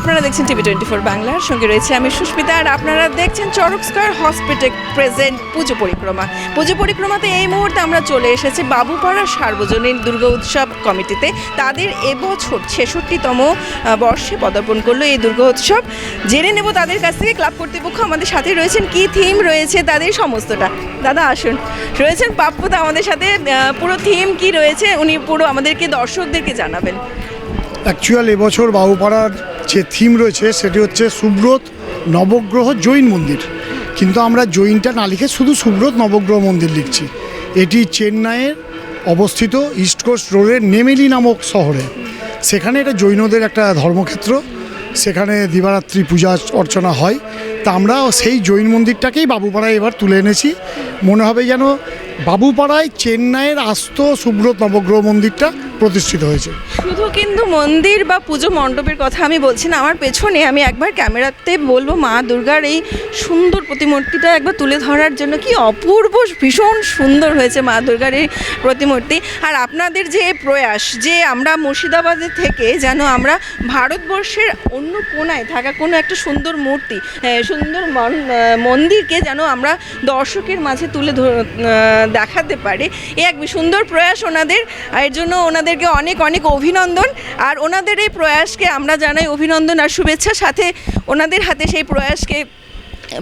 আপনারা দেখছেন TV twenty four বাংলার। সঙ্গে রয়েছে আমি সুস্মিতা, আর আপনারা দেখছেন চরক স্কোয়ার হসপিটাল প্রেজেন্ট পুজো পরিক্রমা। পুজো পরিক্রমাতে এই মুহূর্তে আমরা চলে এসেছি বাবুপাড়া সার্বজনীন দুর্গা উৎসব কমিটিতে। তাদের এবছর ছেষট্টিতম বর্ষে পদার্পণ করল এই দুর্গা উৎসব। জেনে নেব তাদের কাছ থেকে, ক্লাব কর্তৃপক্ষ আমাদের সাথে রয়েছেন। কি থিম রয়েছে তাদের সমস্তটা? দাদা, আসুন। রয়েছেন পাপ্পুদা আমাদের সাথে পুরো থিম কি রয়েছে? উনি পুরো আমাদেরকে, দর্শকদেরকে জানাবেন। অ্যাকচুয়াল এবছর বাবুপাড়ার যে থিম রয়েছে, সেটি হচ্ছে সুব্রত নবগ্রহ জৈন মন্দির। কিন্তু আমরা জৈনটা না লিখে শুধু সুব্রত নবগ্রহ মন্দির লিখছি। এটি চেন্নাইয়ের অবস্থিত ইস্ট কোস্ট রোডের নেমেলি নামক শহরে। সেখানে এটা জৈনদের একটা ধর্মক্ষেত্র। সেখানে দিবারাত্রি পূজা অর্চনা হয়। তা আমরা সেই জৈন মন্দিরটাকেই বাবুপাড়ায় এবার তুলে এনেছি। মনে হবে যেন বাবুপাড়ায় চেন্নাইয়ের আস্ত সুব্রত নবগ্রহ মন্দিরটা প্রতিষ্ঠিত হয়েছে। শুধু কিন্তু মন্দির বা পুজো মণ্ডপের কথা আমি বলছি না, আমার পেছনে আমি একবার ক্যামেরাতে বলব, মা দুর্গার এই সুন্দর প্রতিমূর্তিটা একবার তুলে ধরার জন্য কি অপূর্ব, ভীষণ সুন্দর হয়েছে মা দুর্গার এই প্রতিমূর্তি। আর আপনাদের যে প্রয়াস, যে আমরা মুর্শিদাবাদে থেকে যেন আমরা ভারতবর্ষের অন্য কোনায় থাকা কোনো একটা সুন্দর মূর্তি সুন্দর মন- মন্দিরকে যেন আমরা দর্শকের মাঝে তুলে দেখাতে পারি, এ এক সুন্দর প্রয়াস ওনাদের। এর জন্য ওনাদেরকে অনেক অনেক অভিনন্দন। আর ওনাদের এই প্রয়াসকে আমরা জানাই অভিনন্দন আর শুভেচ্ছা। সাথে ওনাদের হাতে সেই প্রয়াসকে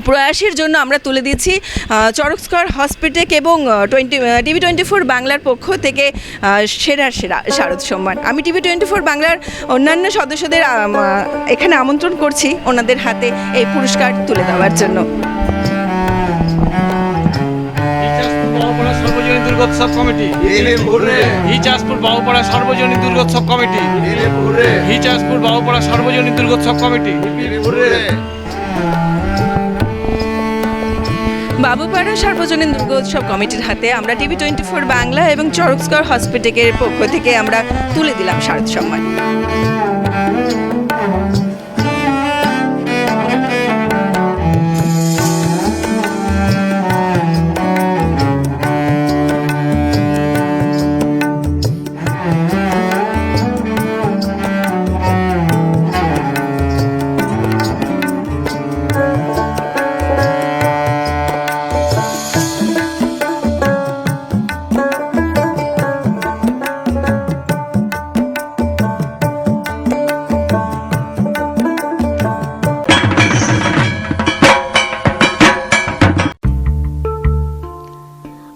প্রয়াসের জন্য আমরা তুলে দিচ্ছি আহ, চরক স্কোয়ার হসপিটেক এবং টোয়েন্টি টিভি টোয়েন্টি ফোর বাংলার পক্ষ থেকে সেরা সেরা শারদ সম্মান আমি টিভি টোয়েন্টি ফোর বাংলার অন্যান্য সদস্যদের এখানে আমন্ত্রণ করছি ওনাদের হাতে এই পুরস্কার তুলে দেওয়ার জন্য। দুর্গোৎসব কমিটি। হিচাজপুর বাহুপাড়া সর্বজনীন দুর্গোৎসব কমিটি। হিচাজপুর বাহুপাড়া সর্বজনীন দুর্গোৎসব কমিটি। বাবুপাড়া সার্বজনীন দুর্গোৎসব কমিটির হাতে আমরা টিভি টোয়েন্টি ফোর বাংলা এবং চরক স্কোয়ার হসপিটেকের পক্ষ থেকে আমরা তুলে দিলাম শারদ সম্মান।